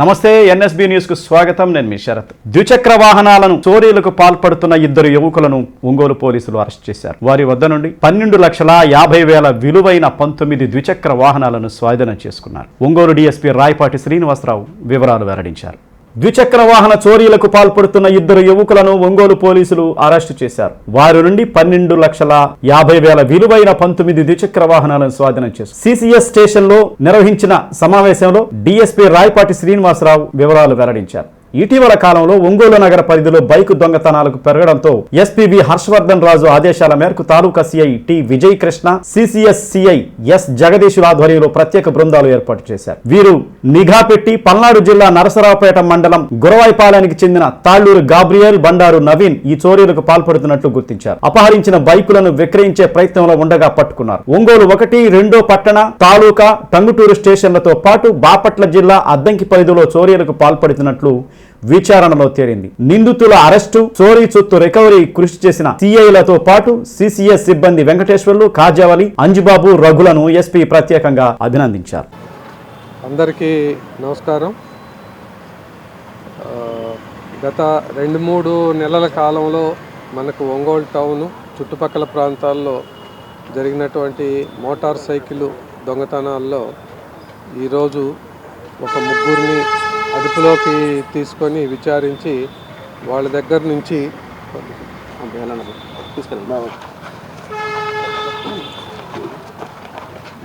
నమస్తే ఎన్ఎస్బి న్యూస్కు స్వాగతం. నేను మీ శరత్. ద్విచక్ర వాహనాలను చోరీలకు పాల్పడుతున్న ఇద్దరు యువకులను ఒంగోలు పోలీసులు అరెస్ట్ చేశారు. వారి వద్ద నుండి పన్నెండు లక్షల యాభై వేల విలువైన పంతొమ్మిది ద్విచక్ర వాహనాలను స్వాధీనం చేసుకున్నారు. ఒంగోలు డీఎస్పీ రాయపాటి శ్రీనివాసరావు వివరాలు వెల్లడించారు. ద్విచక్ర వాహన చోరీలకు పాల్పడుతున్న ఇద్దరు యువకులను ఒంగోలు పోలీసులు అరెస్టు చేశారు. వారి నుండి పన్నెండు లక్షల యాభై వేల విలువైన పంతొమ్మిది ద్విచక్ర వాహనాలను స్వాధీనం చేశారు. సిసిఎస్ స్టేషన్లో నిర్వహించిన సమావేశంలో డిఎస్పీ రాయపాటి శ్రీనివాసరావు వివరాలు వెల్లడించారు. ఇటీవల కాలంలో ఒంగోలు నగర పరిధిలో బైకు దొంగతనాలకు పెరగడంతో ఎస్పీబీ హర్షవర్ధన్ రాజు ఆదేశాల మేరకు taluka CI T Vijay Krishna CCS CI S జగదీశుల ఆధ్వర్యంలో ప్రత్యేక బృందాలు ఏర్పాటు చేశారు. వీరు నిఘా పెట్టి పల్నాడు జిల్లా నరసరావుపేట మండలం గురవాయిపాలెనికి చెందిన తాళ్ళూరు గాబ్రియల్ బండారు నవీన్ ఈ చోరీలకు పాల్పడుతున్నట్లు గుర్తించారు. అపహరించిన బైకులను విక్రయించే ప్రయత్నంలో ఉండగా పట్టుకున్నారు. ఒంగోలు ఒకటి రెండో పట్టణ తాలూకా టంగుటూరు స్టేషన్లతో పాటు బాపట్ల జిల్లా అద్దంకి పరిధిలో చోరీలకు పాల్పడుతున్నట్లు విచారణలో తేలింది. నిందితుల అరెస్టు చోరీ చొత్తు రికవరీ కృషి చేసిన సిఐలతో పాటు సిసిఎస్ సిబ్బంది వెంకటేశ్వర్లు కాజావలి అంజుబాబు రఘులను ఎస్పీ ప్రత్యేకంగా అభినందించారు. అందరికీ నమస్కారం. గత రెండు మూడు నెలల కాలంలో మనకు ఒంగోలు టౌన్ చుట్టుపక్కల ప్రాంతాల్లో జరిగినటువంటి మోటార్ సైకిల్ దొంగతనాల్లో ఈరోజు ఒక ముగ్గురిని అదుపులోకి తీసుకొని విచారించి వాళ్ళ దగ్గర నుంచి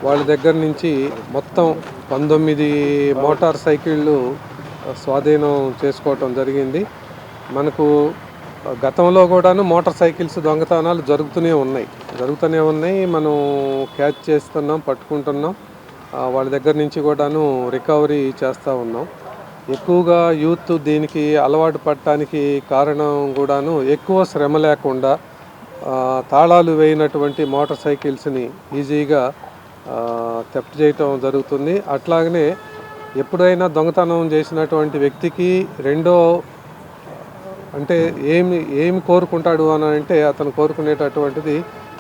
వాళ్ళ దగ్గర నుంచి మొత్తం పంతొమ్మిది మోటార్ సైకిళ్ళు స్వాధీనం చేసుకోవటం జరిగింది. మనకు గతంలో కూడాను మోటార్ సైకిల్స్ దొంగతనాలు జరుగుతూనే ఉన్నాయి. జరుగుతూనే ఉన్నాయి. మనం క్యాచ్ చేస్తున్నాం పట్టుకుంటున్నాం. వాళ్ళ దగ్గర నుంచి కూడాను రికవరీ చేస్తూ ఉన్నాం. ఎక్కువగా యూత్ దీనికి అలవాటు పడటానికి కారణం కూడాను ఎక్కువ శ్రమ లేకుండా తాళాలు వేయినటువంటి మోటార్ సైకిల్స్ని ఈజీగా థెఫ్ట్ చేయటం జరుగుతుంది. అట్లాగనే ఎప్పుడైనా దొంగతనం చేసినటువంటి వ్యక్తికి రెండో అంటే ఏమి ఏమి కోరుకుంటాడు అని అంటే అతను కోరుకునేటటువంటిది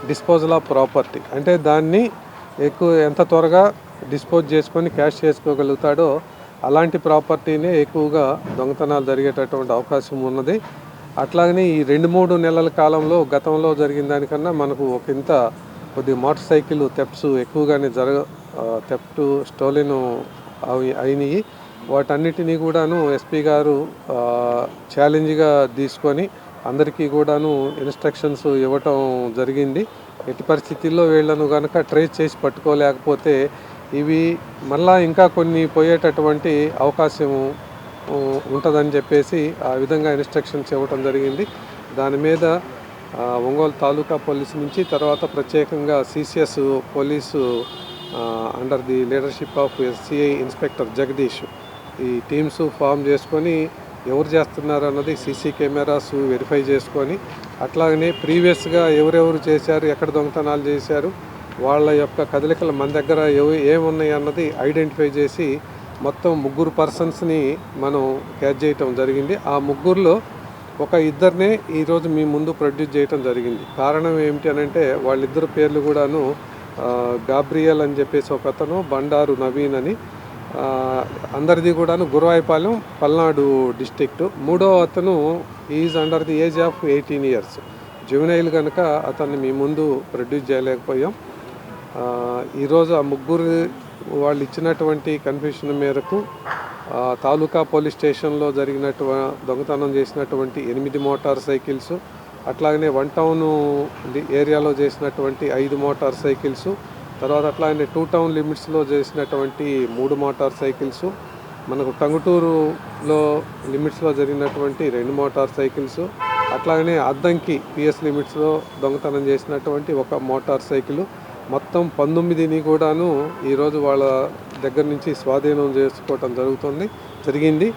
డిస్పోజల్ ఆఫ్ ప్రాపర్టీ. అంటే దాన్ని ఎక్కువ ఎంత త్వరగా డిస్పోజ్ చేసుకొని క్యాష్ చేసుకోగలుగుతాడో అలాంటి ప్రాపర్టీనే ఎక్కువగా దొంగతనాలు జరిగేటటువంటి అవకాశం ఉన్నది. అట్లాగనే ఈ రెండు మూడు నెలల కాలంలో గతంలో జరిగిన దానికన్నా మనకు ఒక ఇంత కొద్ది మోటార్ సైకిల్ తెప్స్ ఎక్కువగానే జరగ థెఫ్ట్ స్టోలిన్ అవి అయినాయి. వాటన్నిటినీ కూడాను ఎస్పీ గారు ఛాలెంజ్గా తీసుకొని అందరికీ కూడాను ఇన్స్ట్రక్షన్స్ ఇవ్వటం జరిగింది. ఎట్టి పరిస్థితుల్లో వీళ్ళను కనుక ట్రేస్ చేసి పట్టుకోలేకపోతే ఇవి మళ్ళా ఇంకా కొన్ని పోయేటటువంటి అవకాశం ఉంటుందని చెప్పేసి ఆ విధంగా ఇన్స్ట్రక్షన్స్ ఇవ్వటం జరిగింది. దాని మీద ఒంగోలు తాలూకా పోలీసు నుంచి తర్వాత ప్రత్యేకంగా CCS police under the leadership of SCI inspector Jagadish ఈ టీమ్స్ ఫామ్ చేసుకొని ఎవరు చేస్తున్నారు అన్నది సీసీ కెమెరాస్ వెరిఫై చేసుకొని అట్లాగనే ప్రీవియస్గా ఎవరెవరు చేశారు ఎక్కడ దొంగతనాలు చేశారు వాళ్ళ యొక్క కదలికలు మన దగ్గర ఏమున్నాయి అన్నది ఐడెంటిఫై చేసి మొత్తం ముగ్గురు పర్సన్స్ని మనం క్యాచ్ చేయటం జరిగింది. ఆ ముగ్గురులో ఒక ఇద్దరినే ఈరోజు మీ ముందు ప్రొడ్యూస్ చేయటం జరిగింది. కారణం ఏమిటి అని అంటే వాళ్ళిద్దరు పేర్లు కూడాను గాబ్రియల్ అని చెప్పేసి ఒక అతను బండారు నవీన్ అని. అందరిది కూడాను గురువాయిపాలెం పల్నాడు డిస్టిక్ట్ మూడో అతను is under the age of eighteen years. Juvenile కనుక అతన్ని మీ ముందు ప్రొడ్యూస్ చేయలేకపోయాం. ఈరోజు ఆ ముగ్గురు వాళ్ళు ఇచ్చినటువంటి కన్ఫ్యూషన్ మేరకు తాలూకా పోలీస్ స్టేషన్లో జరిగినటు దొంగతనం చేసినటువంటి ఎనిమిది మోటార్ సైకిల్స్ అట్లాగనే వన్ టౌన్ ఏరియాలో చేసినటువంటి ఐదు మోటార్ సైకిల్స్ తర్వాత అట్లాగనే టూ టౌన్ లిమిట్స్లో చేసినటువంటి మూడు మోటార్ సైకిల్స్ మనకు టంగుటూరులో లిమిట్స్లో జరిగినటువంటి రెండు మోటార్ సైకిల్స్ అట్లాగనే అద్దంకి పిఎస్ లిమిట్స్లో దొంగతనం చేసినటువంటి ఒక మోటార్ సైకిల్ మొత్తం పంతొమ్మిదిని కూడాను ఈరోజు వాళ్ళ దగ్గర నుంచి స్వాధీనం చేసుకోవటం జరుగుతుంది జరిగింది.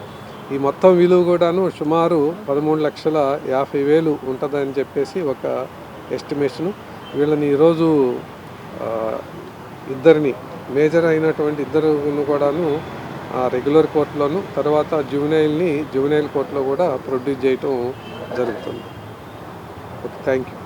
ఈ మొత్తం విలువ కూడాను సుమారు పదమూడు లక్షల యాభై వేలు ఉంటుందని చెప్పేసి ఒక ఎస్టిమేషను. వీళ్ళని ఈరోజు ఇద్దరిని మేజర్ అయినటువంటి ఇద్దరును కూడాను ఆ, రెగ్యులర్ కోర్టులోను తర్వాత జువెనైల్ని జువెనైల్ కోర్టులో కూడా ప్రొడ్యూస్ చేయటం జరుగుతుంది. Okay thank you